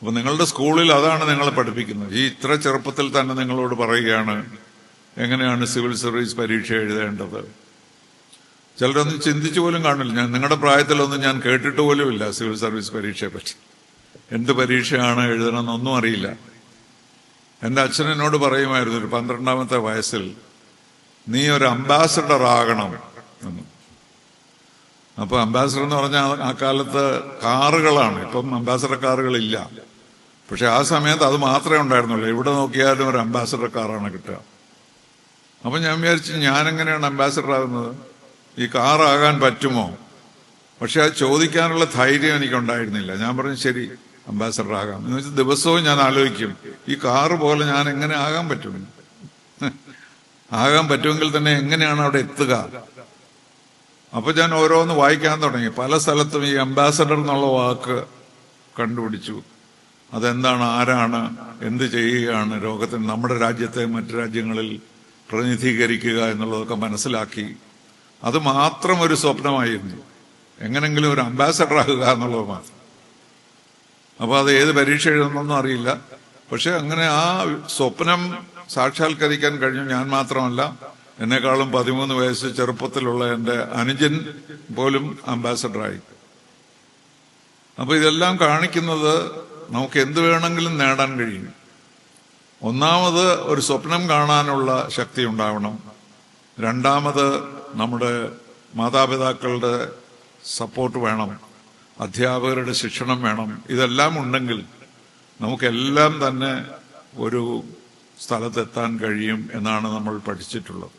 അപ്പൊ നിങ്ങളുടെ സ്കൂളിൽ അതാണ് നിങ്ങളെ പഠിപ്പിക്കുന്നത്. ഈ ഇത്ര ചെറുപ്പത്തിൽ തന്നെ നിങ്ങളോട് പറയുകയാണ് എങ്ങനെയാണ് സിവിൽ സർവീസ് പരീക്ഷ എഴുതേണ്ടത്? ചിലരൊന്നും ചിന്തിച്ചു പോലും കാണില്ല. ഞാൻ നിങ്ങളുടെ പ്രായത്തിലൊന്നും ഞാൻ കേട്ടിട്ട് പോലുമില്ല സിവിൽ സർവീസ് പരീക്ഷയെ പറ്റി. എന്ത് പരീക്ഷയാണ് എഴുതണമെന്നൊന്നും അറിയില്ല. എന്റെ അച്ഛൻ എന്നോട് പറയുമായിരുന്നു ഒരു പന്ത്രണ്ടാമത്തെ വയസ്സിൽ നീ ഒരു അംബാസഡർ ആകണം എന്ന്. അപ്പൊ അംബാസഡർ എന്ന് പറഞ്ഞാൽ ആ കാലത്ത് കാറുകളാണ്. ഇപ്പം അംബാസഡർ കാറുകളില്ല. പക്ഷെ ആ സമയത്ത് അത് മാത്രമേ ഉണ്ടായിരുന്നുള്ളൂ. എവിടെ നോക്കിയാലും ഒരു അംബാസഡർ കാറാണ് കിട്ടുക. അപ്പൊ ഞാൻ വിചാരിച്ചു ഞാൻ എങ്ങനെയാണ് അംബാസഡർ ആകുന്നത്? ഈ കാറാകാൻ പറ്റുമോ? പക്ഷെ അത് ചോദിക്കാനുള്ള ധൈര്യം എനിക്കുണ്ടായിരുന്നില്ല. ഞാൻ പറഞ്ഞു ശരി അംബാസഡർ ആകാം. എന്ന് വെച്ചാൽ ദിവസവും ഞാൻ ആലോചിക്കും ഈ കാറ് പോലെ ഞാൻ എങ്ങനെ ആകാൻ പറ്റും? ആകാൻ പറ്റുമെങ്കിൽ തന്നെ എങ്ങനെയാണ് അവിടെ എത്തുക? അപ്പൊ ഞാൻ ഓരോന്ന് വായിക്കാൻ തുടങ്ങി. പല സ്ഥലത്തും ഈ അംബാസഡർ എന്നുള്ള വാക്ക് കണ്ടുപിടിച്ചു. അതെന്താണ് ആരാണ് എന്ത് ചെയ്യുകയാണ് രോഗത്തിന് നമ്മുടെ രാജ്യത്തെ മറ്റു രാജ്യങ്ങളിൽ പ്രതിനിധീകരിക്കുക എന്നുള്ളതൊക്കെ മനസ്സിലാക്കി അത് മാത്രം ഒരു സ്വപ്നമായിരുന്നു. എങ്ങനെങ്കിലും ഒരു അംബാസഡർ ആകുക എന്നുള്ളത് മാത്രം. അപ്പൊ അത് ഏത് പരീക്ഷ എഴുതണമെന്നൊന്നും അറിയില്ല. പക്ഷെ അങ്ങനെ ആ സ്വപ്നം സാക്ഷാത്കരിക്കാൻ കഴിഞ്ഞു. ഞാൻ മാത്രമല്ല എന്നെക്കാളും പതിമൂന്ന് വയസ്സ് ചെറുപ്പത്തിലുള്ള എന്റെ അനുജൻ പോലും അംബാസഡറായി അപ്പൊ ഇതെല്ലാം കാണിക്കുന്നത് നമുക്ക് എന്ത് വേണമെങ്കിലും നേടാൻ കഴിയും. ഒന്നാമത് ഒരു സ്വപ്നം കാണാനുള്ള ശക്തി ഉണ്ടാവണം. രണ്ടാമത് നമ്മുടെ മാതാപിതാക്കളുടെ സപ്പോർട്ട് വേണം. അധ്യാപകരുടെ ശിക്ഷണം വേണം. ഇതെല്ലാം ഉണ്ടെങ്കിൽ നമുക്കെല്ലാം തന്നെ ഒരു സ്ഥലത്തെത്താൻ കഴിയും എന്നാണ് നമ്മൾ പഠിച്ചിട്ടുള്ളത്.